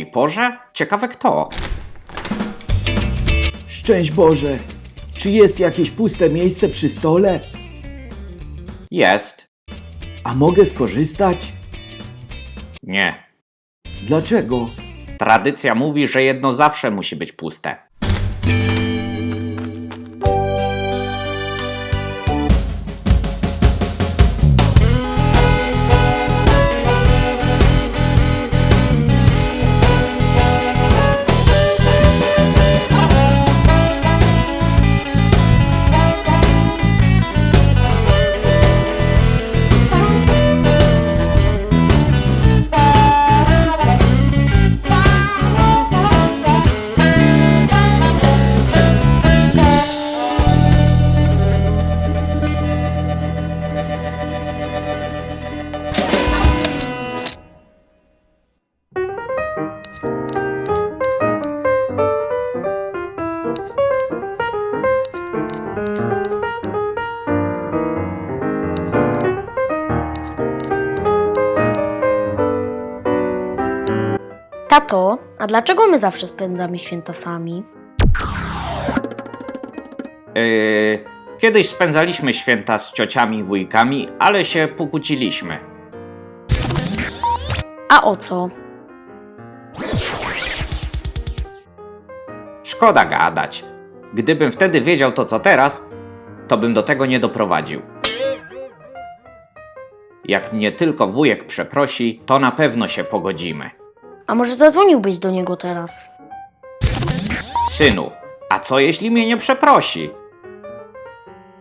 tej porze? Ciekawe kto. Szczęść Boże! Czy jest jakieś puste miejsce przy stole? Jest. A mogę skorzystać? Nie. Dlaczego? Tradycja mówi, że jedno zawsze musi być puste. Tato, a dlaczego my zawsze spędzamy święta sami? Yy, kiedyś spędzaliśmy święta z ciociami i wujkami, ale się pokłóciliśmy. A o co? Szkoda gadać. Gdybym wtedy wiedział to co teraz, to bym do tego nie doprowadził. Jak mnie tylko wujek przeprosi, to na pewno się pogodzimy. A może zadzwoniłbyś do niego teraz? Synu, a co jeśli mnie nie przeprosi?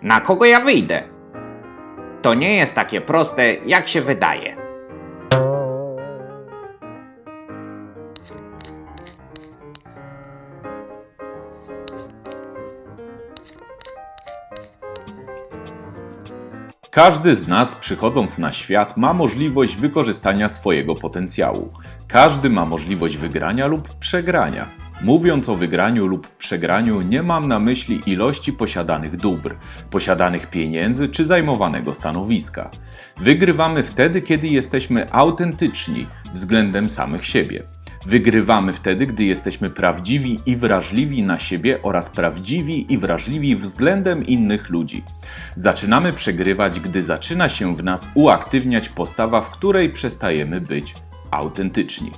Na kogo ja wyjdę? To nie jest takie proste, jak się wydaje. Każdy z nas, przychodząc na świat, ma możliwość wykorzystania swojego potencjału. Każdy ma możliwość wygrania lub przegrania. Mówiąc o wygraniu lub przegraniu, nie mam na myśli ilości posiadanych dóbr, posiadanych pieniędzy czy zajmowanego stanowiska. Wygrywamy wtedy, kiedy jesteśmy autentyczni względem samych siebie. Wygrywamy wtedy, gdy jesteśmy prawdziwi i wrażliwi na siebie oraz prawdziwi i wrażliwi względem innych ludzi. Zaczynamy przegrywać, gdy zaczyna się w nas uaktywniać postawa, w której przestajemy być autentyczni.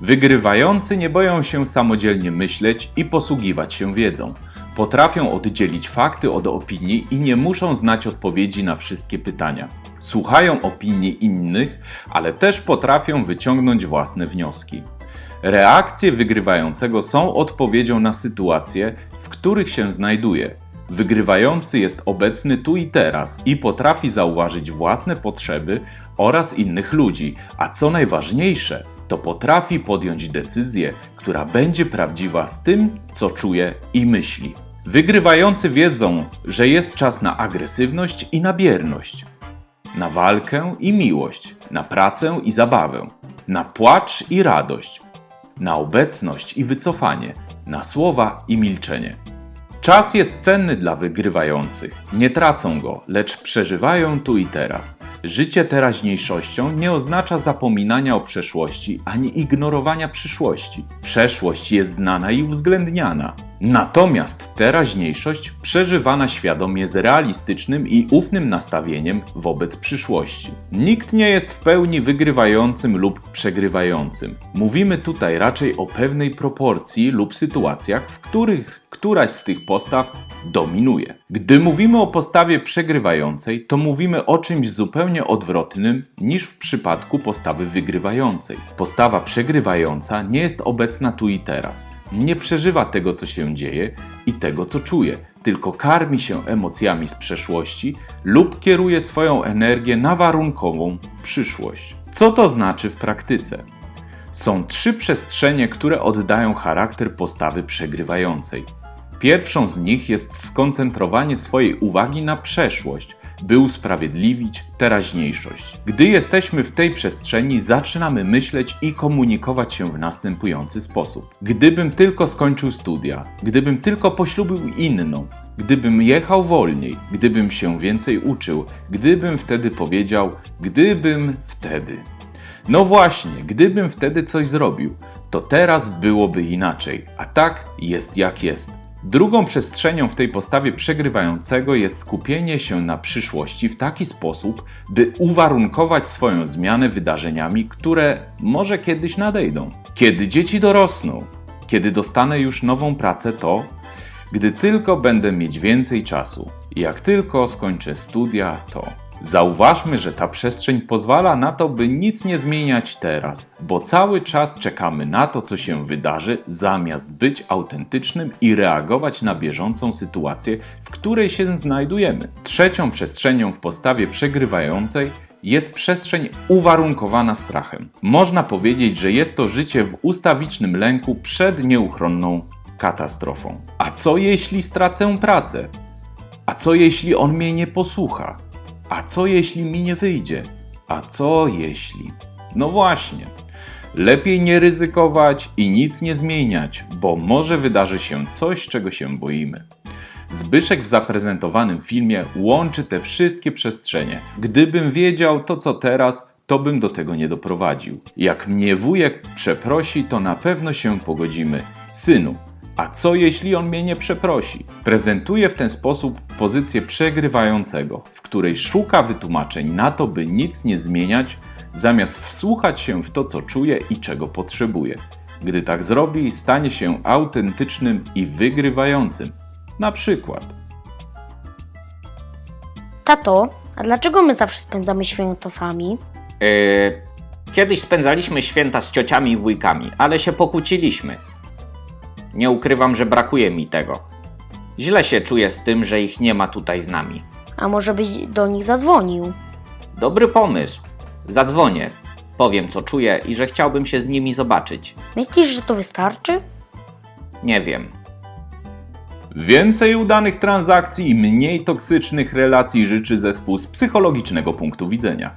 Wygrywający nie boją się samodzielnie myśleć i posługiwać się wiedzą. Potrafią oddzielić fakty od opinii i nie muszą znać odpowiedzi na wszystkie pytania. Słuchają opinii innych, ale też potrafią wyciągnąć własne wnioski. Reakcje wygrywającego są odpowiedzią na sytuacje, w których się znajduje. Wygrywający jest obecny tu i teraz i potrafi zauważyć własne potrzeby oraz innych ludzi, a co najważniejsze, to potrafi podjąć decyzję, która będzie prawdziwa z tym, co czuje i myśli. Wygrywający wiedzą, że jest czas na agresywność i na bierność, na walkę i miłość, na pracę i zabawę, na płacz i radość, na obecność i wycofanie, na słowa i milczenie. Czas jest cenny dla wygrywających. Nie tracą go, lecz przeżywają tu i teraz. Życie teraźniejszością nie oznacza zapominania o przeszłości ani ignorowania przyszłości. Przeszłość jest znana i uwzględniana. Natomiast teraźniejszość przeżywana świadomie z realistycznym i ufnym nastawieniem wobec przyszłości. Nikt nie jest w pełni wygrywającym lub przegrywającym. Mówimy tutaj raczej o pewnej proporcji lub sytuacjach, w których któraś z tych postaw dominuje. Gdy mówimy o postawie przegrywającej, to mówimy o czymś zupełnie odwrotnym niż w przypadku postawy wygrywającej. Postawa przegrywająca nie jest obecna tu i teraz. Nie przeżywa tego, co się dzieje i tego, co czuje, tylko karmi się emocjami z przeszłości lub kieruje swoją energię na warunkową przyszłość. Co to znaczy w praktyce? Są trzy przestrzenie, które oddają charakter postawy przegrywającej. Pierwszą z nich jest skoncentrowanie swojej uwagi na przeszłość, by usprawiedliwić teraźniejszość. Gdy jesteśmy w tej przestrzeni, zaczynamy myśleć i komunikować się w następujący sposób: Gdybym tylko skończył studia, gdybym tylko poślubił inną, gdybym jechał wolniej, gdybym się więcej uczył, gdybym wtedy powiedział, gdybym wtedy. No właśnie, gdybym wtedy coś zrobił, to teraz byłoby inaczej, a tak jest jak jest. Drugą przestrzenią w tej postawie przegrywającego jest skupienie się na przyszłości w taki sposób, by uwarunkować swoją zmianę wydarzeniami, które może kiedyś nadejdą. Kiedy dzieci dorosną, kiedy dostanę już nową pracę, to gdy tylko będę mieć więcej czasu. Jak tylko skończę studia, to. Zauważmy, że ta przestrzeń pozwala na to, by nic nie zmieniać teraz, bo cały czas czekamy na to, co się wydarzy, zamiast być autentycznym i reagować na bieżącą sytuację, w której się znajdujemy. Trzecią przestrzenią w postawie przegrywającej jest przestrzeń uwarunkowana strachem. Można powiedzieć, że jest to życie w ustawicznym lęku przed nieuchronną katastrofą. A co jeśli stracę pracę? A co jeśli on mnie nie posłucha? A co jeśli mi nie wyjdzie? A co jeśli? No właśnie. Lepiej nie ryzykować i nic nie zmieniać, bo może wydarzy się coś, czego się boimy. Zbyszek w zaprezentowanym filmie łączy te wszystkie przestrzenie. Gdybym wiedział to, co teraz, to bym do tego nie doprowadził. Jak mnie wujek przeprosi, to na pewno się pogodzimy. Synu, a co jeśli on mnie nie przeprosi? Prezentuje w ten sposób pozycję przegrywającego, w której szuka wytłumaczeń na to, by nic nie zmieniać, zamiast wsłuchać się w to, co czuje i czego potrzebuje. Gdy tak zrobi, stanie się autentycznym i wygrywającym. Na przykład. Tato, a dlaczego my zawsze spędzamy święta sami? Yy, kiedyś spędzaliśmy święta z ciociami i wujkami, ale się pokłóciliśmy. Nie ukrywam, że brakuje mi tego. Źle się czuję z tym, że ich nie ma tutaj z nami. A może byś do nich zadzwonił? Dobry pomysł. Zadzwonię. Powiem, co czuję i że chciałbym się z nimi zobaczyć. Myślisz, że to wystarczy? Nie wiem. Więcej udanych transakcji i mniej toksycznych relacji życzy zespół z psychologicznego punktu widzenia.